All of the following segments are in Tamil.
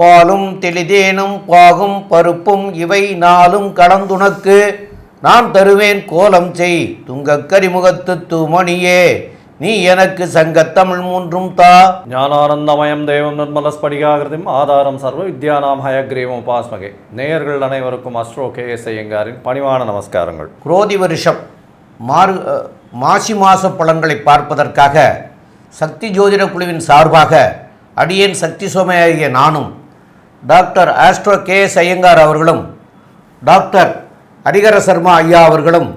பாலும் தெளிதேனும் பாகும் பருப்பும் இவை நாளும் கலந்துனக்கு நான் தருவேன் கோலம் செய் துங்கக் கரிமுகத்து தூமணியே. நீ எனக்கு சங்கத்தமிழ் மூன்றும் தா. ஞானானந்தமயம் தெய்வம் நிர்மலஸ்படிகாகிருதிம் ஆதாரம் சர்வ வித்யானாம் ஹயக்ரீவம் உபாஸ்மகே. நேயர்கள் அனைவருக்கும் அஸ்ட்ரோ கே எஸ் ஐயங்காரின் பணிவான நமஸ்காரங்கள். குரோதி வருஷம் மாறு மாசி மாச பலன்களை பார்ப்பதற்காக சக்தி ஜோதிட குழுவின் சார்பாக அடியேன் சக்தி சோமையாகிய நானும் doctor astro K S Iyengar அவர்களும் டாக்டர் ஹரிகர சர்மா ஐயா அவர்களும்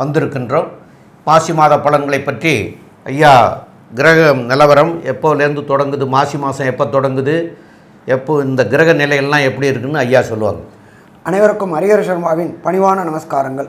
வந்திருக்கின்றோம். மாசி மாத பலன்களை பற்றி ஐயா கிரக நிலவரம் எப்போலேருந்து தொடங்குது மாசி மாதம் எப்போ தொடங்குது எப்போ இந்த கிரக நிலையெல்லாம் எப்படி இருக்குன்னு ஐயா சொல்லுவாங்க. அனைவருக்கும் ஹரிகர சர்மாவின் பணிவான நமஸ்காரங்கள்.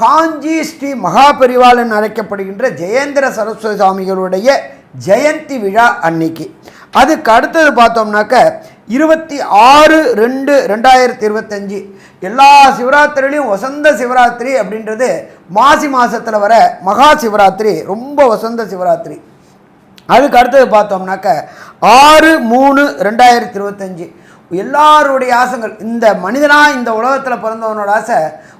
காஞ்சி ஸ்ரீ மகாபரிவாளன் அழைக்கப்படுகின்ற ஜெயேந்திர சரஸ்வதி சுவாமிகளுடைய ஜெயந்தி விழா அன்னைக்கு. அதுக்கு அடுத்தது பார்த்தோம்னாக்க இருபத்தி ஆறு ரெண்டு ரெண்டாயிரத்தி இருபத்தஞ்சி. எல்லா சிவராத்திரிலையும் வசந்த சிவராத்திரி அப்படின்றது மாசி மாதத்தில் வர மகா சிவராத்திரி ரொம்ப வசந்த சிவராத்திரி. அதுக்கு அடுத்தது பார்த்தோம்னாக்க ஆறு மூணு ரெண்டாயிரத்தி இருபத்தஞ்சி. எல்லாருடைய ஆசைகள் இந்த மனிதனாக இந்த உலகத்தில் பிறந்தவனோட ஆசை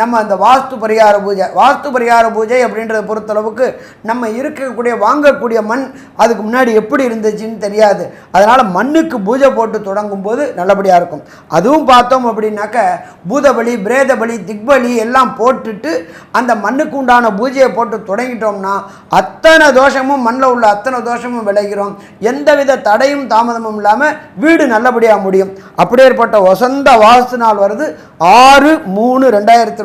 நம்ம அந்த வாஸ்து பரிகார பூஜை வாஸ்து பரிகார பூஜை அப்படின்றத பொறுத்தளவுக்கு நம்ம இருக்கக்கூடிய வாங்கக்கூடிய மண் அதுக்கு முன்னாடி எப்படி இருந்துச்சுன்னு தெரியாது. அதனால் மண்ணுக்கு பூஜை போட்டு தொடங்கும் போது நல்லபடியாக இருக்கும். அதுவும் பார்த்தோம் அப்படின்னாக்க பூதபலி பிரேதபலி திக்பலி எல்லாம் போட்டுட்டு அந்த மண்ணுக்கு உண்டான பூஜையை போட்டு தொடங்கிட்டோம்னா அத்தனை தோஷமும் மண்ணில் உள்ள அத்தனை தோஷமும் விளைகிறோம். எந்தவித தடையும் தாமதமும் இல்லாமல் வீடு நல்லபடியாக முடியும். அப்படியேற்பட்ட வசந்த வாஸ்து நாள் வருது. ஆறு மூணு ரெண்டாயிரத்தி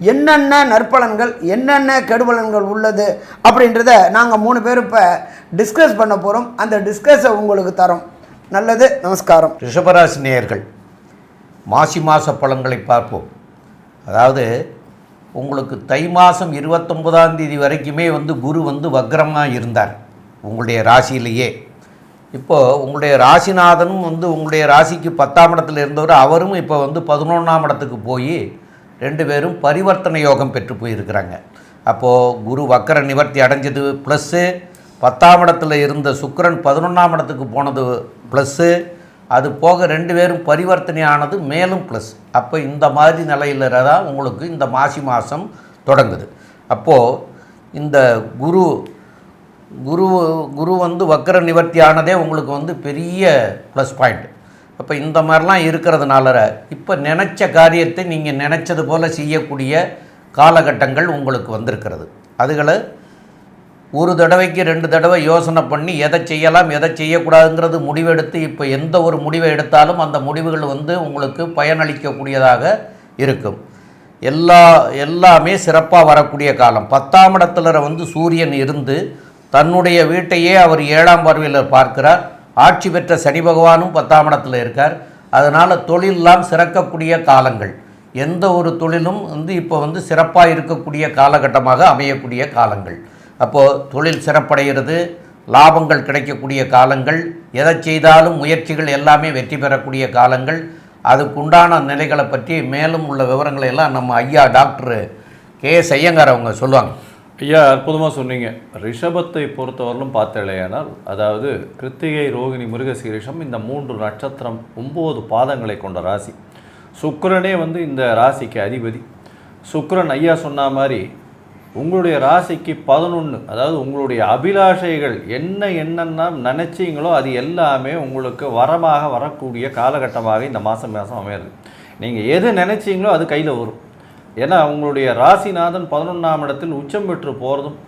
என்னென்ன நற்பலன்கள் என்னென்ன கெடுபலன்கள் உள்ளது அப்படின்றத நாங்கள் மூணு பேர் இப்போ டிஸ்கஸ் பண்ண போகிறோம் அந்த டிஸ்கஸை உங்களுக்கு தரோம். நல்லது நமஸ்காரம். ரிஷபராசி நேயர்கள் மாசி மாத பழங்களை பார்ப்போம். அதாவது உங்களுக்கு தை மாதம் இருபத்தொன்பதாம் தேதி வரைக்குமே வந்து குரு வந்து வக்ரமாக இருந்தார் உங்களுடைய ராசியிலேயே. இப்போது உங்களுடைய ராசிநாதனும் வந்து உங்களுடைய ராசிக்கு பத்தாம் இடத்துல இருந்தவர் அவரும் இப்போ வந்து பதினொன்றாம் இடத்துக்கு போய் ரெண்டு பேரும் பரிவர்த்தனை யோகம் பெற்று போயிருக்கிறாங்க. அப்போது குரு வக்கர நிவர்த்தி அடைஞ்சது ப்ளஸ்ஸு பத்தாம் இடத்துல இருந்த சுக்கரன் பதினொன்றாம் இடத்துக்கு போனது ப்ளஸ்ஸு அது போக ரெண்டு பேரும் பரிவர்த்தனை ஆனது மேலும் ப்ளஸ் அப்போ இந்த மாதிரி நிலையில் தான் உங்களுக்கு இந்த மாசி மாதம் தொடங்குது. அப்போது இந்த குரு குரு குரு வந்து வக்கர நிவர்த்தி ஆனதே உங்களுக்கு வந்து பெரிய ப்ளஸ் பாயிண்ட் அப்போ இந்த மாதிரிலாம் இருக்கிறதுனால இப்போ நினச்ச காரியத்தை நீங்கள் நினச்சது போல் செய்யக்கூடிய காலகட்டங்கள் உங்களுக்கு வந்திருக்கிறது. அதுகளை ஒரு தடவைக்கு ரெண்டு தடவை யோசனை பண்ணி எதை செய்யலாம் எதை செய்யக்கூடாதுங்கிறது முடிவெடுத்து இப்போ எந்த ஒரு முடிவை எடுத்தாலும் அந்த முடிவுகள் வந்து உங்களுக்கு பயனளிக்கக்கூடியதாக இருக்கும். எல்லா எல்லாமே சிறப்பாக வரக்கூடிய காலம். பத்தாம் இடத்துல வந்து சூரியன் இருந்து தன்னுடைய வீட்டையே அவர் ஏழாம் பார்வையில் பார்க்கிறார். ஆட்சி பெற்ற சனி பகவானும் பத்தாம் இடத்துல இருக்கார். அதனால் தொழிலெல்லாம் சிறக்கக்கூடிய காலங்கள். எந்த ஒரு தொழிலும் வந்து இப்போ வந்து சிறப்பாக இருக்கக்கூடிய காலகட்டமாக அமையக்கூடிய காலங்கள். அப்போது தொழில் சிறப்படைகிறது லாபங்கள் கிடைக்கக்கூடிய காலங்கள் எதை செய்தாலும் முயற்சிகள் எல்லாமே வெற்றி பெறக்கூடிய காலங்கள். அதுக்குண்டான நிலைகளை பற்றி மேலும் உள்ள விவரங்களை எல்லாம் நம்ம ஐயா டாக்டர் கே எஸ் ஐயங்கார் அவங்க சொல்லுவாங்க. ஐயா அற்புதமாக சொன்னீங்க. ரிஷபத்தை பொறுத்தவரையிலும் பார்த்தலையானால் அதாவது கிருத்திகை ரோகிணி மிருகசீரிஷம் இந்த மூன்று நட்சத்திரம் ஒம்பது பாதங்களை கொண்ட ராசி. சுக்கரனே வந்து இந்த ராசிக்கு அதிபதி. சுக்கரன் ஐயா சொன்ன மாதிரி உங்களுடைய ராசிக்கு பதினொன்று அதாவது உங்களுடைய அபிலாஷைகள் என்ன என்னென்ன நினச்சிங்களோ அது எல்லாமே உங்களுக்கு வரமாக வரக்கூடிய காலகட்டமாக இந்த மாதம் மாதம் அமையிறது. நீங்கள் எது நினச்சிங்களோ அது கையில் வரும். ஏன்னா அவங்களுடைய ராசிநாதன் பதினொன்றாம் இடத்தில் உச்சம் பெற்று போகிறதும்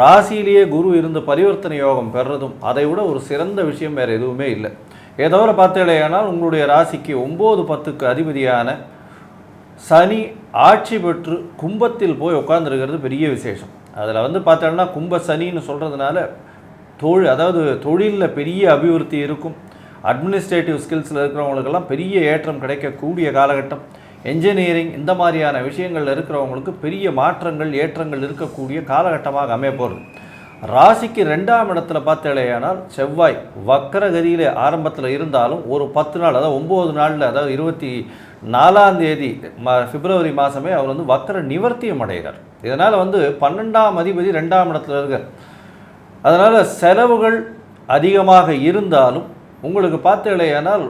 ராசியிலேயே குரு இருந்து பரிவர்த்தனை யோகம் பெறுறதும் அதை விட ஒரு சிறந்த விஷயம் வேறு எதுவுமே இல்லை. ஏதோ தவிர உங்களுடைய ராசிக்கு ஒம்பது பத்துக்கு அதிபதியான சனி ஆட்சி பெற்று கும்பத்தில் போய் உட்காந்துருக்கிறது பெரிய விசேஷம். அதில் வந்து பார்த்தோம்னா கும்ப சனின்னு சொல்கிறதுனால தொழில் அதாவது தொழிலில் பெரிய அபிவிருத்தி இருக்கும். அட்மினிஸ்ட்ரேட்டிவ் ஸ்கில்ஸில் இருக்கிறவங்களுக்கெல்லாம் பெரிய ஏற்றம் கிடைக்கக்கூடிய காலகட்டம். என்ஜினியரிங் இந்த மாதிரியான விஷயங்கள் இருக்கிறவங்களுக்கு பெரிய மாற்றங்கள் ஏற்றங்கள் இருக்கக்கூடிய காலகட்டமாக அமையப்போகுது ராசிக்கு ரெண்டாம் இடத்துல பார்த்தேலையானால் செவ்வாய் வக்கரகதியில் ஆரம்பத்தில் இருந்தாலும் ஒரு பத்து நாள் அதாவது ஒம்பது நாளில் அதாவது இருபத்தி நாலாம் தேதி பிப்ரவரி மாதமே அவர் வந்து வக்கர நிவர்த்தியம் அடைகிறார். இதனால் வந்து பன்னெண்டாம் அதிபதி ரெண்டாம் இடத்துல இருக்கார். அதனால் செலவுகள் அதிகமாக இருந்தாலும் உங்களுக்கு பார்த்தேலையானால்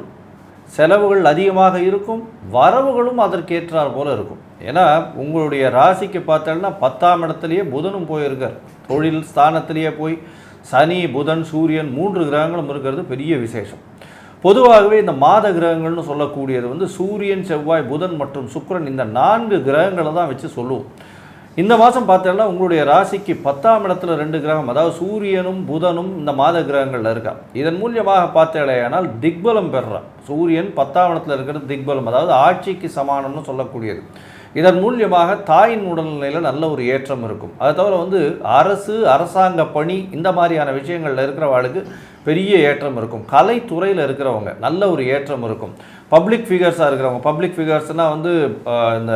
செலவுகள் அதிகமாக இருக்கும் வரவுகளும் அதற்கேற்றார் போல இருக்கும். ஏன்னா உங்களுடைய ராசிக்கு பார்த்தேன்னா பத்தாம் இடத்துலையே புதனும் போயிருக்கார். தொழில் ஸ்தானத்திலேயே போய் சனி புதன் சூரியன் மூன்று கிரகங்களும் இருக்கிறது பெரிய விசேஷம். பொதுவாகவே இந்த மாத கிரகங்கள்னு சொல்லக்கூடியது வந்து சூரியன் செவ்வாய் புதன் மற்றும் சுக்கிரன் இந்த நான்கு கிரகங்களை தான் வச்சு சொல்லுவோம். இந்த மாதம் பார்த்தோம்னா உங்களுடைய ராசிக்கு பத்தாம் இடத்துல ரெண்டு கிரகம் அதாவது சூரியனும் புதனும் இந்த மாத கிரகங்களில் இருக்கா. இதன் மூலியமாக பார்த்தேனால் திக்பலம் பெறுறான் சூரியன் பத்தாம் இடத்துல இருக்கிறது திக்பலம் அதாவது ஆட்சிக்கு சமானம்னு சொல்லக்கூடியது. இதன் மூலியமாக தாயின் உடல்நிலையில் நல்ல ஒரு ஏற்றம் இருக்கும். அதை தவிர வந்து அரசு அரசாங்க பணி இந்த மாதிரியான விஷயங்களில் இருக்கிறவாளுக்கு பெரிய ஏற்றம் இருக்கும். கலைத்துறையில் இருக்கிறவங்க நல்ல ஒரு ஏற்றம் இருக்கும். பப்ளிக் ஃபிகர்ஸாக இருக்கிறவங்க பப்ளிக் ஃபிகர்ஸ்னால் வந்து இந்த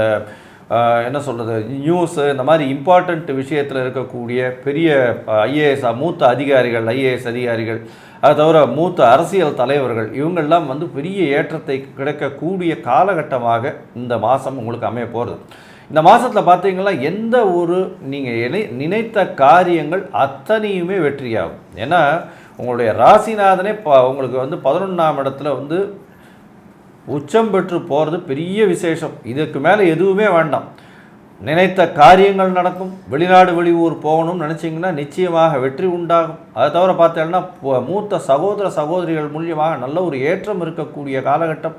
என்ன சொல்கிறது நியூஸு இந்த மாதிரி இம்பார்ட்டண்ட் விஷயத்தில் இருக்கக்கூடிய பெரிய ஐஏஎஸ் மூத்த அதிகாரிகள் ஐஏஎஸ் அதிகாரிகள் அது தவிர மூத்த அரசியல் தலைவர்கள் இவங்கெல்லாம் வந்து பெரிய ஏற்றத்தை கிடைக்கக்கூடிய காலகட்டமாக இந்த மாதம் உங்களுக்கு அமைய போகிறது இந்த மாதத்தில் பார்த்தீங்கன்னா எந்த ஒரு நீங்கள் நினை நினைத்த காரியங்கள் அத்தனையுமே வெற்றியாகும். ஏன்னா உங்களுடைய ராசிநாதனே ப உங்களுக்கு வந்து பதினொன்றாம் இடத்துல வந்து உச்சம் பெற்று போகிறது பெரிய விசேஷம். இதுக்கு மேலே எதுவுமே வேண்டாம். நினைத்த காரியங்கள் நடக்கும். வெளிநாடு வெளியூர் போகணும்னு நினச்சிங்கன்னா நிச்சயமாக வெற்றி உண்டாகும். அதை தவிர பார்த்தேன்னா மூத்த சகோதர சகோதரிகள் மூலியமாக நல்ல ஒரு ஏற்றம் இருக்கக்கூடிய காலகட்டம்.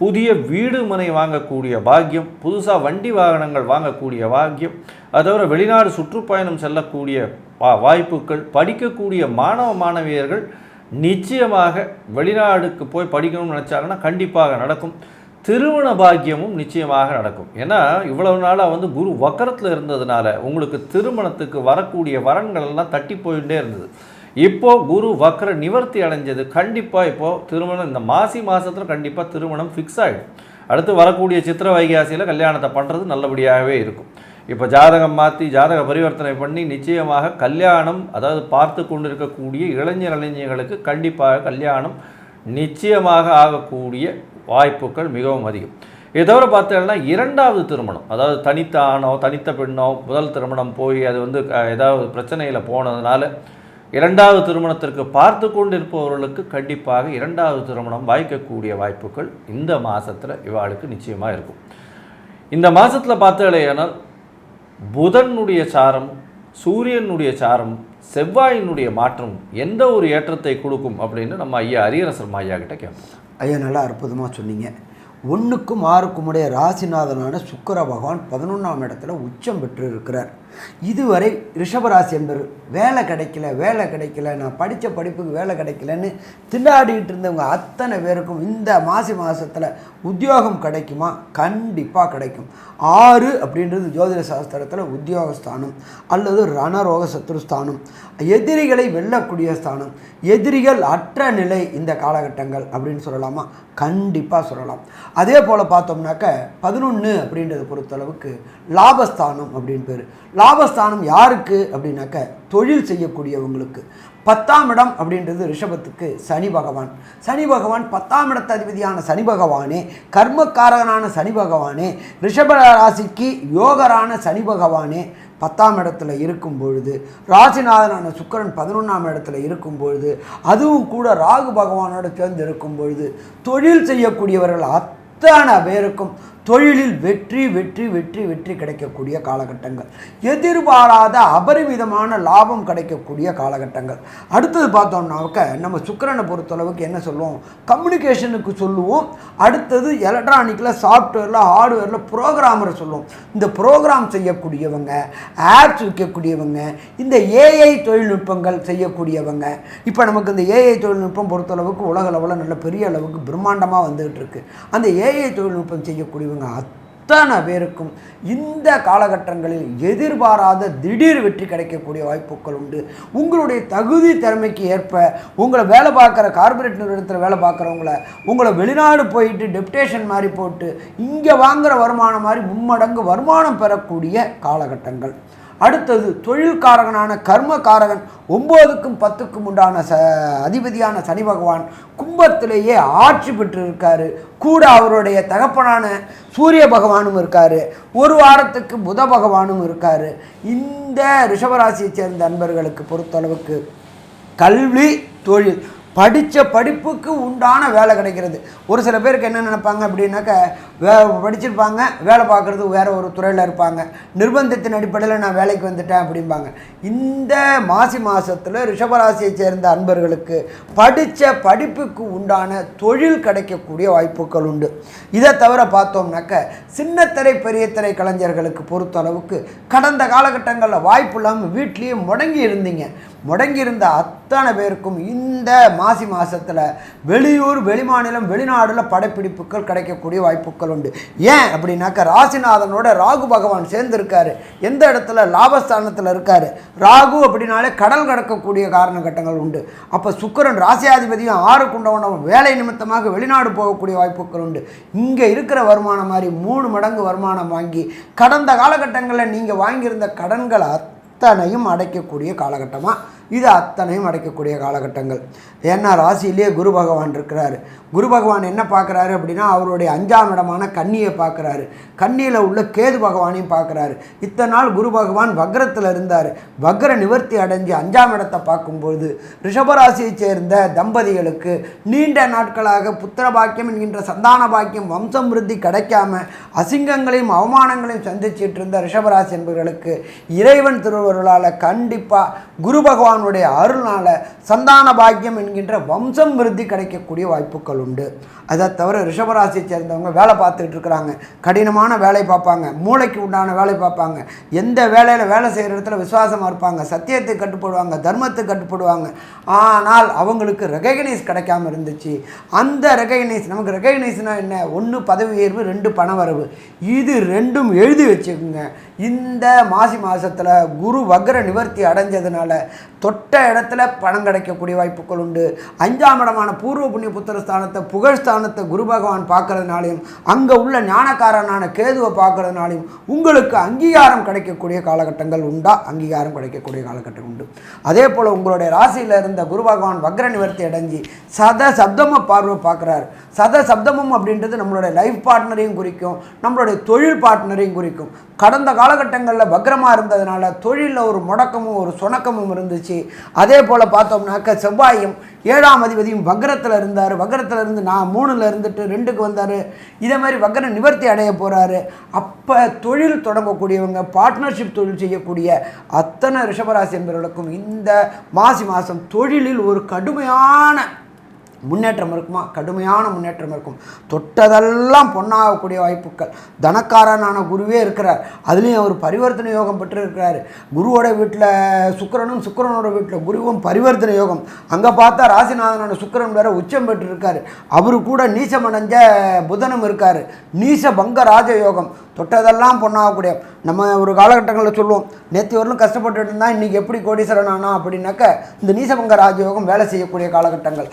புதிய வீடு மனை வாங்கக்கூடிய பாக்கியம். புதுசாக வண்டி வாகனங்கள் வாங்கக்கூடிய பாக்கியம். அது தவிர வெளிநாடு சுற்றுப்பயணம் செல்லக்கூடிய வாய்ப்புகள். படிக்கக்கூடிய மாணவ மாணவியர்கள் நிச்சயமாக வெளிநாடுக்கு போய் படிக்கணும்னு நினச்சாங்கன்னா கண்டிப்பாக நடக்கும். திருமண பாக்கியமும் நிச்சயமாக நடக்கும். ஏன்னா இவ்வளவு நாளாக வந்து குரு வக்கரத்தில் இருந்ததுனால உங்களுக்கு திருமணத்துக்கு வரக்கூடிய வரன்கள் எல்லாம் தட்டி போயிட்டே இருந்தது. இப்போது குரு வக்கர நிவர்த்தி அடைஞ்சது. கண்டிப்பாக இப்போது திருமணம் இந்த மாசி மாதத்தில் கண்டிப்பாக திருமணம் ஃபிக்ஸ் ஆகிடும் அடுத்து வரக்கூடிய சித்திர வைகாசியில் கல்யாணத்தை பண்ணுறது நல்லபடியாகவே இருக்கும். இப்போ ஜாதகம் மாற்றி ஜாதக பரிவர்த்தனை பண்ணி நிச்சயமாக கல்யாணம் அதாவது பார்த்து கொண்டிருக்கக்கூடிய இளைஞர் இளைஞர்களுக்கு கண்டிப்பாக கல்யாணம் நிச்சயமாக ஆகக்கூடிய வாய்ப்புகள் மிகவும் அதிகம். இதை தவிர பார்த்தீங்கன்னா இரண்டாவது திருமணம் அதாவது தனித்த ஆணோ தனித்த பெண்ணோ முதல் திருமணம் போய் அது வந்து ஏதாவது பிரச்சனையில் போனதுனால இரண்டாவது திருமணத்திற்கு பார்த்து கொண்டிருப்பவர்களுக்கு கண்டிப்பாக இரண்டாவது திருமணம் வாய்க்கக்கூடிய வாய்ப்புகள் இந்த மாதத்தில் இவாளுக்கு நிச்சயமாக இருக்கும். இந்த மாதத்தில் பார்த்தாலேயானால் புதனுடைய சாரம் சூரியனுடைய சாரம் செவ்வாயினுடைய மாற்றம் எந்த ஒரு ஏற்றத்தை கொடுக்கும் அப்படின்னு நம்ம ஐயா அரியரசர் ஐயா கிட்ட கேட்போம். ஐயா நல்லா அற்புதமாக சொன்னீங்க. ஒன்றுக்கும் ஆறுக்கும் உடைய ராசிநாதனான சுக்கர பகவான் பதினொன்றாம் இடத்துல உச்சம் பெற்று இருக்கிறார் இதுவரை ரிஷபராசி என்பர் வேலை கிடைக்கல வேலை கிடைக்கல நான் படித்த படிப்புக்கு வேலை கிடைக்கலன்னு திண்டாடிக்கிட்டு இருந்தவங்க அத்தனை பேருக்கும் இந்த மாசி மாதத்தில் உத்தியோகம் கிடைக்குமா? கண்டிப்பாக கிடைக்கும். ஆறு அப்படின்றது ஜோதிட சாஸ்திரத்தில் உத்தியோகஸ்தானம் அல்லது ரணரோக சத்ருஸ்தானம். எதிரிகளை வெல்லக்கூடிய ஸ்தானம். எதிரிகள் அற்ற நிலை இந்த காலகட்டங்கள் அப்படின்னு சொல்லலாமா? கண்டிப்பாக சொல்லலாம். அதே போல் பார்த்தோம்னாக்க பதினொன்று அப்படின்றத பொறுத்தளவுக்கு லாபஸ்தானம் அப்படின்னு பேர். லாபஸ்தானம் யாருக்கு அப்படின்னாக்க தொழில் செய்யக்கூடியவங்களுக்கு. பத்தாம் இடம் அப்படின்றது ரிஷபத்துக்கு சனி பகவான். சனி பகவான் பத்தாம் இடத்து அதிபதியான சனி பகவானே கர்மக்காரகனான சனி பகவானே ரிஷப ராசிக்கு யோகரான சனி பகவானே பத்தாம் இடத்துல இருக்கும் பொழுது ராசிநாதனான சுக்கிரன் பதினொன்றாம் இடத்துல இருக்கும் பொழுது அதுவும் கூட ராகு பகவானோட சேர்ந்து இருக்கும் பொழுது தொழில் செய்யக்கூடியவர்கள் அத்தனை பேருக்கும் தொழிலில் வெற்றி வெற்றி வெற்றி வெற்றி கிடைக்கக்கூடிய காலகட்டங்கள். எதிர்பாராத அபரிமிதமான லாபம் கிடைக்கக்கூடிய காலகட்டங்கள். அடுத்தது பார்த்தோம்னாக்க நம்ம சுக்கிரனை பொறுத்தளவுக்கு என்ன சொல்லுவோம்? கம்யூனிகேஷனுக்கு சொல்லுவோம். அடுத்தது எலக்ட்ரானிக்கில் சாஃப்ட்வேரில் ஹார்ட்வேரில் ப்ரோக்ராமரை சொல்லுவோம். இந்த ப்ரோக்ராம் செய்யக்கூடியவங்க ஆப்ஸ் விற்கக்கூடியவங்க இந்த ஏஐ தொழில்நுட்பங்கள் செய்யக்கூடியவங்க. இப்போ நமக்கு இந்த ஏஐ தொழில்நுட்பம் பொறுத்தளவுக்கு உலக அளவில் நல்ல பெரிய அளவுக்கு பிரம்மாண்டமாக வந்துகிட்டு இருக்குது அந்த ஏஐ தொழில்நுட்பம் செய்யக்கூடிய இவங்க அத்தனை பேருக்கும் இந்த காலகட்டங்களில் எதிர்பாராத திடீர் வெற்றி கிடைக்கக்கூடிய வாய்ப்புகள் உண்டு. உங்களுடைய தகுதி திறமைக்கு ஏற்ப உங்களை வேலை பார்க்குற கார்பரேட் நிறுவனத்தில் வேலை பார்க்குறவங்கள உங்களை வெளிநாடு போயிட்டு டெப்டேஷன் மாதிரி போட்டு இங்கே வாங்குகிற வருமானம் மாதிரி மும்மடங்கு வருமானம் பெறக்கூடிய காலகட்டங்கள். அடுத்தது தொழில்காரகனான கர்மகாரகன் ஒம்போதுக்கும் பத்துக்கும் உண்டான ச அதிபதியான சனி பகவான் கும்பத்திலேயே ஆட்சி பெற்றிருக்காரு. கூட அவருடைய தகப்பனான சூரிய பகவானும் இருக்காரு. ஒரு வாரத்துக்கு புத பகவானும் இருக்காரு. இந்த ரிஷபராசியை சேர்ந்த அன்பர்களுக்கு பொறுத்தளவுக்கு கல்வி தொழில் படித்த படிப்புக்கு உண்டான வேலை கிடைக்கிறது. ஒரு சில பேருக்கு என்ன நினைப்பாங்க அப்படின்னாக்க வே படிச்சிருப்பாங்க வேலை பார்க்குறது வேறு ஒரு துறையில் இருப்பாங்க. நிர்பந்தத்தின் அடிப்படையில் நான் வேலைக்கு வந்துட்டேன் அப்படிம்பாங்க. இந்த மாசி மாதத்தில் ரிஷபராசியை சேர்ந்த அன்பர்களுக்கு படித்த படிப்புக்கு உண்டான தொழில் கிடைக்கக்கூடிய வாய்ப்புகள் உண்டு. இதை தவிர பார்த்தோம்னாக்க சின்னத்திரை பெரிய திரை கலைஞர்களுக்கு பொறுத்தளவுக்கு கடந்த காலகட்டங்களில் வாய்ப்பு இல்லாமல் வீட்லேயே முடங்கி இருந்தீங்க. முடங்கியிருந்த அத்தனை பேருக்கும் இந்த மாசி மாதத்தில் வெளியூர் வெளிமாநிலம் வெளிநாடில் படப்பிடிப்புகள் கிடைக்கக்கூடிய வாய்ப்புகள் உண்டு. ஏன் அப்படின்னாக்க ராசிநாதனோட ராகு பகவான் சேர்ந்துருக்காரு. எந்த இடத்துல? லாபஸ்தானத்தில் இருக்காரு. ராகு அப்படின்னாலே கடல் கடக்கக்கூடிய காரணகட்டங்கள் உண்டு. அப்போ சுக்கிரன் ராசியாதிபதியும் ஆறு குண்டவனும் வேலை நிமித்தமாக வெளிநாடு போகக்கூடிய வாய்ப்புகள் உண்டு. இங்கே இருக்கிற வருமானம் மாதிரி மூணு மடங்கு வருமானம் வாங்கி கடந்த காலகட்டங்களில் நீங்கள் வாங்கியிருந்த கடன்களை அத்தனையும் அடைக்கக்கூடிய காலகட்டமாக இது அத்தனையும் அடைக்கக்கூடிய காலகட்டங்கள். ஏன்னா ராசியிலேயே குரு பகவான் இருக்கிறாரு. குரு பகவான் என்ன பார்க்குறாரு அப்படின்னா அவருடைய அஞ்சாம் இடமான கன்னியை பார்க்குறாரு. கன்னியில் உள்ள கேது பகவானையும் பார்க்குறாரு. இத்தனை நாள் குரு பகவான் வக்ரத்தில் இருந்தார். வக்ர நிவர்த்தி அடைஞ்சு அஞ்சாம் இடத்தை பார்க்கும்போது ரிஷபராசியைச் சேர்ந்த தம்பதிகளுக்கு நீண்ட நாட்களாக புத்திர பாக்கியம் என்கின்ற சந்தான பாக்கியம் வம்சம் விருத்தி கிடைக்காம அசிங்கங்களையும் அவமானங்களையும் சந்திச்சிட்டு இருந்த ரிஷபராசி என்பவர்களுக்கு இறைவன் திருவருளால் கண்டிப்பாக குரு பகவானுடைய அருளால் சந்தான பாக்கியம் என்கின்ற வம்சம் விருத்தி கிடைக்கக்கூடிய வாய்ப்புகள் உண்டு. அதை தவிர ரிஷபராசியை சேர்ந்தவங்க வேலை பார்த்துட்டு இருக்கிறாங்க. கடினமான வேலை பார்ப்பாங்க. மூளைக்கு உண்டான வேலை பார்ப்பாங்க. எந்த வேலையில் வேலை செய்கிற இடத்துல விசுவாசமாக இருப்பாங்க. சத்தியத்தை கட்டுப்படுவாங்க. தர்மத்தை கட்டுப்படுவாங்க. ஆனால் அவங்களுக்கு ரெகக்னைஸ் கிடைக்காம இருந்துச்சு. அந்த ரெகக்னைஸ் நமக்கு ரெகக்னைஸ்னால் என்ன? ஒன்று பதவி உயர்வு ரெண்டு பண வரவு. இது ரெண்டும் எழுதி வச்சுக்கோங்க. இந்த மாசி மாதத்தில் குரு வக்ர நிவர்த்தி அடைஞ்சதுனால தொட்ட இடத்துல பணம் கிடைக்கக்கூடிய வாய்ப்புகள் உண்டு. அஞ்சாம் இடமான பூர்வ புண்ணிய புத்திர ஸ்தானத்தை புகழ் ஸ்தானத்தை குரு பகவான் பார்க்கறதுனாலையும் அங்கே உள்ள ஞானக்காரனான கேதுவை பார்க்கறதுனாலையும் உங்களுக்கு அங்கீகாரம் கிடைக்கக்கூடிய காலகட்டங்கள் உண்டா? அங்கீகாரம் கிடைக்கக்கூடிய காலகட்டம் உண்டு. அதே போல் உங்களுடைய ராசியில் இருந்த குரு பகவான் வக்ர நிவர்த்தி அடைஞ்சி சத சப்தம பார்வை பார்க்குறாரு. சத சப்தமம் அப்படின்றது நம்மளுடைய லைஃப் பார்ட்னரையும் குறிக்கும் நம்மளுடைய தொழில் பார்ட்னரையும் குறிக்கும். கடந்த காலகட்டங்களில் வக்ரமாக இருந்ததுனால தொழிலில் ஒரு முடக்கமும் ஒரு சுணக்கமும் இருந்துச்சு. அதே போல் பார்த்தோம்னாக்க செவ்வாயும் ஏழாம் அதிபதியும் வக்ரத்தில் இருந்தார். வக்ரத்தில் இருந்து நான் மூணில் இருந்துட்டு ரெண்டுக்கு வந்தார். இதே மாதிரி வக்ர நிவர்த்தி அடைய போகிறாரு அப்போ தொழில் தொடங்கக்கூடியவங்க பார்ட்னர்ஷிப் தொழில் செய்யக்கூடிய அத்தனை ரிஷபராசி என்பவர்களுக்கும் இந்த மாசி மாதம் தொழிலில் ஒரு கடுமையான முன்னேற்றம் இருக்குமா? கடுமையான முன்னேற்றம் இருக்கும். தொட்டதெல்லாம் பொன்னாகக்கூடிய வாய்ப்புகள். தனக்காரனான குருவே இருக்கிறார். அதுலேயும் அவர் பரிவர்த்தனை யோகம் பெற்று இருக்கிறார் குருவோட வீட்டில் சுக்கிரனும் சுக்கரனோட வீட்டில் குருவும் பரிவர்த்தனை யோகம். அங்கே பார்த்தா ராசிநாதனோட சுக்கிரன் வேற உச்சம் பெற்றிருக்கார். அவரு கூட நீசமடைஞ்ச புதனும் இருக்கார். நீச பங்க ராஜ யோகம் தொட்டதெல்லாம் பொண்ணாகக்கூடிய நம்ம ஒரு காலகட்டங்களில் சொல்லுவோம். நேற்று வரலும் கஷ்டப்பட்டுட்டு இருந்தால் இன்றைக்கி எப்படி கோடீஸ்வரன் ஆனா அப்படின்னாக்க இந்த நீசபங்க ராஜயோகம் வேலை செய்யக்கூடிய காலகட்டங்கள்.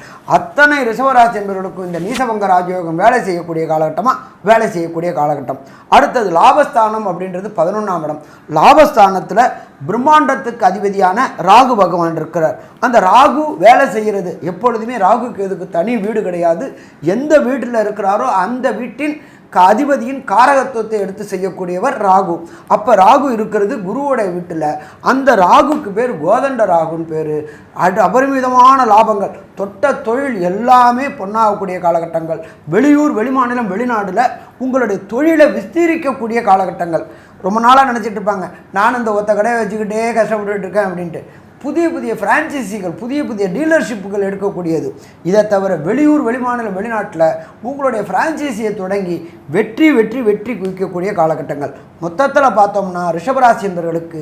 அத்தனை ரிஷவராசி என்பவர்களுக்கும் இந்த நீசபங்க ராஜயோகம் வேலை செய்யக்கூடிய காலகட்டமாக வேலை செய்யக்கூடிய காலகட்டம். அடுத்தது லாபஸ்தானம் அப்படின்றது பதினொன்றாம் இடம். லாபஸ்தானத்தில் பிரம்மாண்டத்துக்கு அதிபதியான ராகு பகவான் இருக்கிறார். அந்த ராகு வேலை செய்கிறது எப்பொழுதுமே ராகுக்கு இதுக்கு தனி வீடு கிடையாது. எந்த வீட்டில் இருக்கிறாரோ அந்த வீட்டின் அதிபதியின் காரகத்துவத்தை எடுத்து செய்யக்கூடியவர் ராகு. அப்போ ராகு இருக்கிறது குருவோட வீட்டில். அந்த ராகுக்கு பேர் கோதண்ட ராகுன்னு பேர். அடு அபரிமிதமான லாபங்கள். தொட்ட தொழில் எல்லாமே பொன்னாகக்கூடிய காலகட்டங்கள். வெளியூர் வெளிமாநிலம் வெளிநாட்டில் உங்களுடைய தொழிலை விஸ்தீரிக்கக்கூடிய காலகட்டங்கள். ரொம்ப நாளாக நினச்சிட்டு இருப்பாங்க. நான் இந்த ஒத்த கடையை வச்சுக்கிட்டே கஷ்டப்பட்டுட்டு இருக்கேன் அப்படின்ட்டு. புதிய புதிய ஃப்ரான்ச்சைசிகள் புதிய புதிய டீலர்ஷிப்புகள் எடுக்கக்கூடியது. இதை தவிர வெளியூர் வெளிமாநிலம் வெளிநாட்டில் உங்களுடைய ஃப்ரான்ச்சைசியை தொடங்கி வெற்றி வெற்றி வெற்றி குவிக்கக்கூடிய காலகட்டங்கள். மொத்தத்தில் பார்த்தோம்னா ரிஷபராசி என்பவர்களுக்கு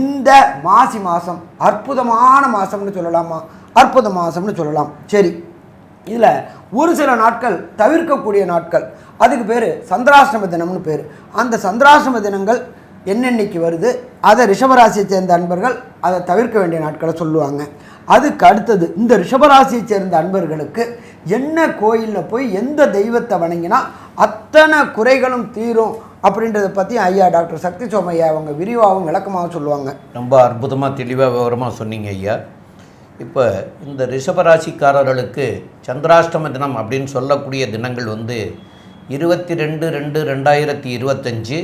இந்த மாசி மாதம் அற்புதமான மாதம்னு சொல்லலாமா? அற்புத மாதம்னு சொல்லலாம். சரி இதில் ஒரு சில நாட்கள் தவிர்க்கக்கூடிய நாட்கள். அதுக்கு பேர் சந்திராசிரம தினம்னு பேர். அந்த சந்திராசிரம தினங்கள் என்னென்னைக்கு வருது அதை ரிஷபராசியை சேர்ந்த அன்பர்கள் அதை தவிர்க்க வேண்டிய நாட்களை சொல்லுவாங்க. அதுக்கு அடுத்தது இந்த ரிஷபராசியை சேர்ந்த அன்பர்களுக்கு என்ன கோயிலில் போய் எந்த தெய்வத்தை வணங்கினா அத்தனை குறைகளும் தீரும் அப்படின்றத பற்றி ஐயா டாக்டர் சக்தி சோமையா அவங்க விரிவாகவும் விளக்கமாகவும் சொல்லுவாங்க. ரொம்ப அற்புதமாக தெளிவாக விவரமாக சொன்னீங்க ஐயா. இப்போ இந்த ரிஷபராசிக்காரர்களுக்கு சந்திராஷ்டம தினம் அப்படின்னு சொல்லக்கூடிய தினங்கள் வந்து இருபத்தி ரெண்டு ரெண்டு ரெண்டாயிரத்தி இருபத்தஞ்சு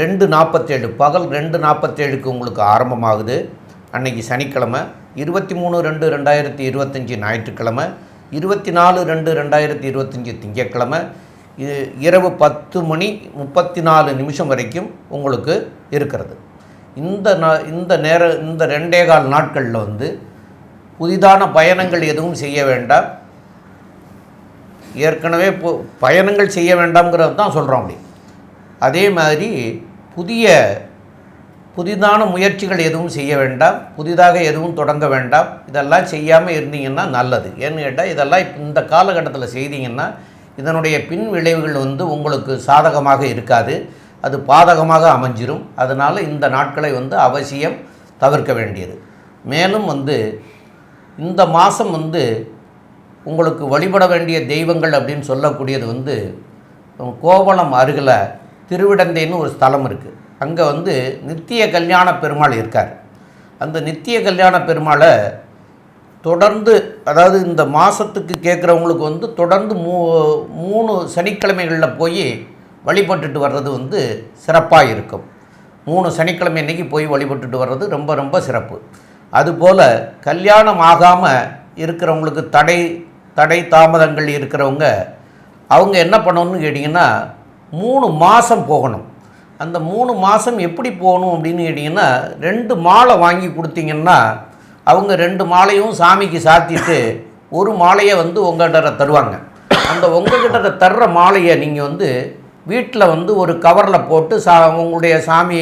ரெண்டு நாற்பத்தேழு பகல் ரெண்டு நாற்பத்தேழுக்கு உங்களுக்கு ஆரம்பமாகுது. அன்னைக்கு சனிக்கிழமை இருபத்தி மூணு ரெண்டு ரெண்டாயிரத்தி இருபத்தஞ்சி ஞாயிற்றுக்கிழமை இருபத்தி நாலு ரெண்டு ரெண்டாயிரத்தி இருபத்தஞ்சி திங்கக்கிழமை இது இரவு பத்து மணி முப்பத்தி நாலு நிமிஷம் வரைக்கும் உங்களுக்கு இருக்கிறது. இந்த இந்த நேர இந்த ரெண்டே கால் நாட்களில் வந்து புதிதான பயணங்கள் எதுவும் செய்ய வேண்டாம். ஏற்கனவே பயணங்கள் செய்ய வேண்டாம்ங்கிறது தான் சொல்கிறோம் அப்படி. அதே மாதிரி புதிய புதிதான முயற்சிகள் எதுவும் செய்ய வேண்டாம் புதிதாக எதுவும் தொடங்க வேண்டாம் இதெல்லாம் செய்யாமல் இருந்தீங்கன்னா நல்லது. ஏன்னு கேட்டால் இதெல்லாம் இப்போ இந்த காலகட்டத்தில் செய்தீங்கன்னா இதனுடைய பின் விளைவுகள் வந்து உங்களுக்கு சாதகமாக இருக்காது. அது பாதகமாக அமைஞ்சிரும். அதனால் இந்த நாட்களை வந்து அவசியம் தவிர்க்க வேண்டியது. மேலும் வந்து இந்த மாதம் வந்து உங்களுக்கு வழிபட வேண்டிய தெய்வங்கள் அப்படின்னு சொல்லக்கூடியது வந்து கோவளம் அருகில் திருவிடந்தைன்னு ஒரு ஸ்தலம் இருக்குது அங்கே வந்து நித்திய கல்யாண பெருமாள் இருக்கார். அந்த நித்திய கல்யாண பெருமாளை தொடர்ந்து அதாவது இந்த மாதத்துக்கு கேட்குறவங்களுக்கு வந்து தொடர்ந்து மூ மூணு சனிக்கிழமைகளில் போய் வழிபட்டுட்டு வர்றது வந்து சிறப்பாக இருக்கும். மூணு சனிக்கிழமை அன்றைக்கி போய் வழிபட்டுட்டு வர்றது ரொம்ப ரொம்ப சிறப்பு. அதுபோல் கல்யாணம் ஆகாமல் இருக்கிறவங்களுக்கு தடை தடை தாமதங்கள் இருக்கிறவங்க அவங்க என்ன பண்ணணும்னு கேட்டிங்கன்னா மூணு மாதம் போகணும். அந்த மூணு மாதம் எப்படி போகணும் அப்படின்னு கேட்டிங்கன்னா ரெண்டு மாலை வாங்கி கொடுத்தீங்கன்னா அவங்க ரெண்டு மாலையும் சாமிக்கு சாத்திட்டு ஒரு மாலையை வந்து உங்கள்கிட்ட தருவாங்க. அந்த உங்கள்கிட்ட தர்ற மாலையை நீங்கள் வந்து வீட்டில் வந்து ஒரு கவரில் போட்டு சா உங்களுடைய சாமி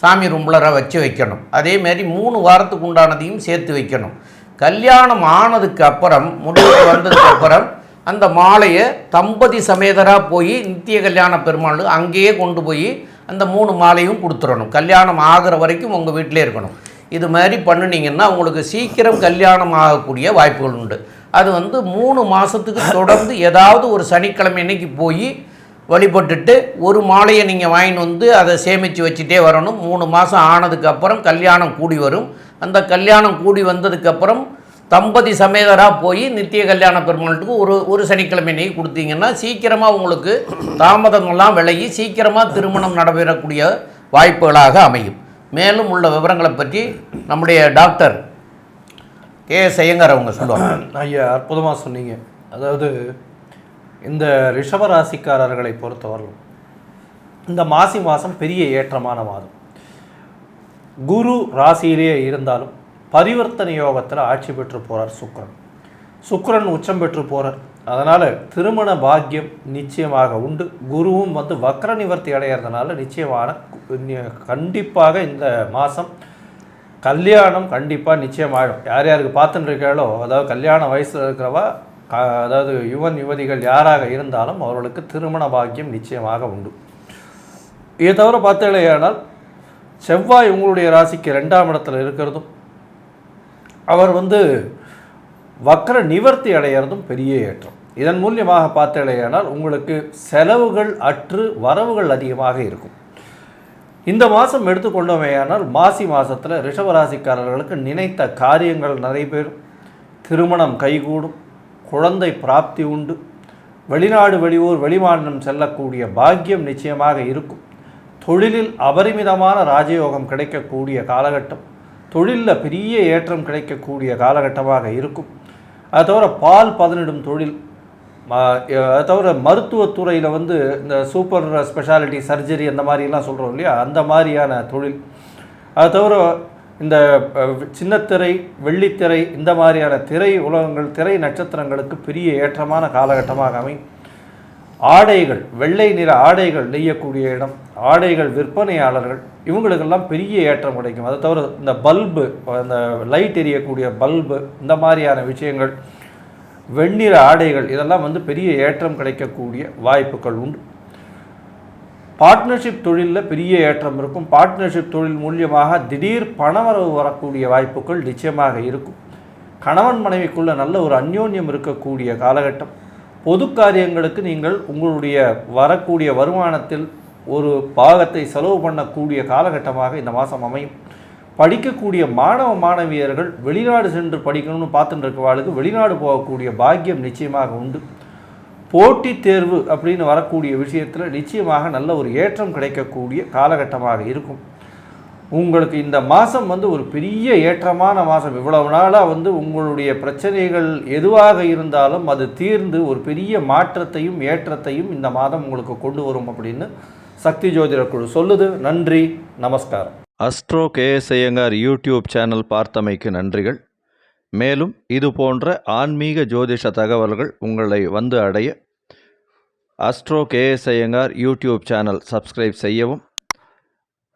சாமி ரூம்லர வச்சு வைக்கணும். அதேமாரி மூணு வாரத்துக்கு உண்டானதையும் சேர்த்து வைக்கணும். கல்யாணம் ஆனதுக்கு அப்புறம் முடிவுக்கு வந்ததுக்கு அப்புறம் அந்த மாலையை தம்பதி சமேதராக போய் நித்திய கல்யாண பெருமாள் அங்கேயே கொண்டு போய் அந்த மூணு மாலையும் கொடுத்துடணும். கல்யாணம் ஆகிற வரைக்கும் உங்கள் வீட்டிலே இருக்கணும். இது மாதிரி பண்ணினீங்கன்னா உங்களுக்கு சீக்கிரம் கல்யாணம் ஆகக்கூடிய வாய்ப்புகள் உண்டு. அது வந்து மூணு மாதத்துக்கு தொடர்ந்து ஏதாவது ஒரு சனிக்கிழமை அன்னைக்கு போய் வழிபட்டுட்டு ஒரு மாலையை நீங்கள் வாங்கிட்டு வந்து அதை சேமித்து வச்சுட்டே வரணும். மூணு மாதம் ஆனதுக்கப்புறம் கல்யாணம் கூடி வரும். அந்த கல்யாணம் கூடி வந்ததுக்கப்புறம் தம்பதி சமேதராக போய் நித்திய கல்யாண பெருமாளுக்கு ஒரு ஒரு சனிக்கிழமை நீ கொடுத்தீங்கன்னா சீக்கிரமாக உங்களுக்கு தாமதங்கள்லாம் விலகி சீக்கிரமாக திருமணம் நடைபெறக்கூடிய வாய்ப்புகளாக அமையும். மேலும் உள்ள விவரங்களை பற்றி நம்முடைய டாக்டர் கே எஸ் ஐயங்கார் அவங்க சொல்லுவாங்க. ஐயா அற்புதமாக சொன்னீங்க. அதாவது இந்த ரிஷபராசிக்காரர்களை பொறுத்தவரையும் இந்த மாசி மாதம் பெரிய ஏற்றமான மாதம். குரு ராசியிலேயே இருந்தாலும் பரிவர்த்தனை யோகத்தில் ஆட்சி பெற்று போகிறார் சுக்ரன் சுக்ரன் உச்சம் பெற்று போகிறார் அதனால் திருமண பாக்கியம் நிச்சயமாக உண்டு. குருவும் வந்து வக்ர நிவர்த்தி அடையிறதுனால நிச்சயமான கண்டிப்பாக இந்த மாதம் கல்யாணம் கண்டிப்பாக நிச்சயமாகிடும் யார் யாருக்கு பார்த்துட்டுருக்காளோ அதாவது கல்யாண வயசில் இருக்கிறவா க- அதாவது யுவன் யுவதிகள் யாராக இருந்தாலும் அவர்களுக்கு திருமண பாக்கியம் நிச்சயமாக உண்டு. இதை தவிர பார்த்தீங்களேயானால் செவ்வாய் உங்களுடைய ராசிக்கு ரெண்டாம் இடத்துல இருக்கிறதும் அவர் வந்து வக்கர நிவர்த்தி அடைகிறதும் பெரிய ஏற்றம். இதன் மூலியமாக பார்த்தீங்களேயானால் உங்களுக்கு செலவுகள் அற்று வரவுகள் அதிகமாக இருக்கும். இந்த மாதம் எடுத்துக்கொண்டோமேயானால் மாசி மாதத்தில் ரிஷபராசிக்காரர்களுக்கு நினைத்த காரியங்கள் நடைபெறும் திருமணம் கைகூடும் குழந்தை பிராப்தி உண்டு வெளிநாடு வெளியூர் வெளிமாநிலம் செல்லக்கூடிய பாக்கியம் நிச்சயமாக இருக்கும். தொழிலில் அபரிமிதமான ராஜயோகம் கிடைக்கக்கூடிய காலகட்டம். தொழிலில் பெரிய ஏற்றம் கிடைக்கக்கூடிய காலகட்டமாக இருக்கும். அதை தவிர பால் பதனிடும் தொழில் ம- தவிர மருத்துவத்துறையில் வந்து இந்த சூப்பர் ஸ்பெஷாலிட்டி சர்ஜரி அந்த மாதிரிலாம் சொல்கிறோம் இல்லையா? அந்த மாதிரியான தொழில். அதை தவிர இந்த சின்னத்திரை வெள்ளித்திரை இந்த மாதிரியான திரை உலகங்கள் திரை நட்சத்திரங்களுக்கு பெரிய ஏற்றமான காலகட்டமாக அமையும். ஆடைகள் வெள்ளை நிற ஆடைகள் நெய்யக்கூடிய இடம் ஆடைகள் விற்பனையாளர்கள் இவங்களுக்கெல்லாம் பெரிய ஏற்றம் கிடைக்கும். அதை தவிர இந்த பல்பு அந்த லைட் எரியக்கூடிய பல்பு இந்த மாதிரியான விஷயங்கள் வெண்ணிற ஆடைகள் இதெல்லாம் வந்து பெரிய ஏற்றம் கிடைக்கக்கூடிய வாய்ப்புகள் உண்டு. பார்ட்னர்ஷிப் தொழிலில் பெரிய ஏற்றம் இருக்கும். பார்ட்னர்ஷிப் தொழில் மூலியமாக திடீர் பணவரவு வரக்கூடிய வாய்ப்புகள் நிச்சயமாக இருக்கும். கணவன் மனைவிக்குள்ள நல்ல ஒரு அந்யோன்யம் இருக்கக்கூடிய காலகட்டம். பொது காரியங்களுக்கு நீங்கள் உங்களுடைய வரக்கூடிய வருமானத்தில் ஒரு பாகத்தை செலவு பண்ணக்கூடிய காலகட்டமாக இந்த மாதம் அமையும். படிக்கக்கூடிய மாணவ மாணவியர்கள் வெளிநாடு சென்று படிக்கணும்னு பார்த்துட்டு இருக்கவாளுக்கு வெளிநாடு போகக்கூடிய பாக்கியம் நிச்சயமாக உண்டு. போட்டித் தேர்வு அப்படின்னு வரக்கூடிய விஷயத்தில் நிச்சயமாக நல்ல ஒரு ஏற்றம் கிடைக்கக்கூடிய காலகட்டமாக இருக்கும். உங்களுக்கு இந்த மாதம் வந்து ஒரு பெரிய ஏற்றமான மாதம் இவ்வளவு நாளாக வந்து உங்களுடைய பிரச்சனைகள் எதுவாக இருந்தாலும் அது தீர்ந்து ஒரு பெரிய மாற்றத்தையும் ஏற்றத்தையும் இந்த மாதம் உங்களுக்கு கொண்டு வரும் அப்படின்னு சக்தி ஜோதிடர் குழு சொல்லுது. நன்றி நமஸ்காரம். அஸ்ட்ரோ கேஎஸ்ஐயங்கார் யூடியூப் சேனல் பார்த்தமைக்கு நன்றிகள். மேலும் இது போன்ற ஆன்மீக ஜோதிஷ தகவல்கள் உங்களை வந்து அடைய astro KS Iyengar YouTube channel subscribe செய்யவும்